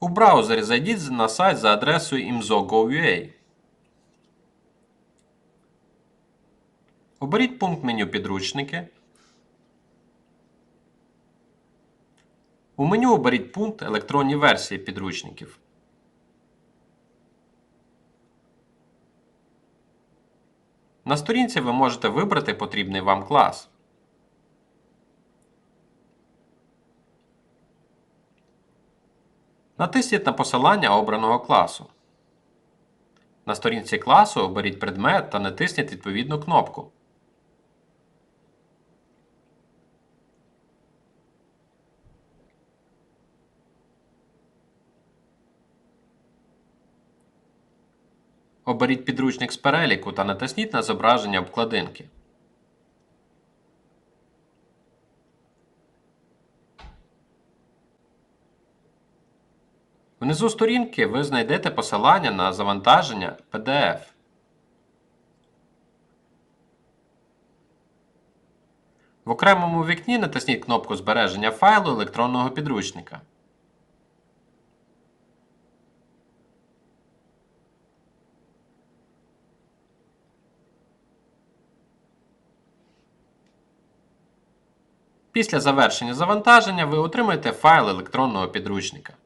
У браузері зайдіть на сайт за адресою imzo.gov.ua. Оберіть пункт меню Підручники. У меню оберіть пункт Електронні версії підручників. На сторінці ви можете вибрати потрібний вам клас. Натисніть на посилання обраного класу. На сторінці класу оберіть предмет та натисніть відповідну кнопку. Оберіть підручник з переліку та натисніть на зображення обкладинки. Внизу сторінки ви знайдете посилання на завантаження PDF. В окремому вікні натисніть кнопку збереження файлу електронного підручника. Після завершення завантаження ви отримаєте файл електронного підручника.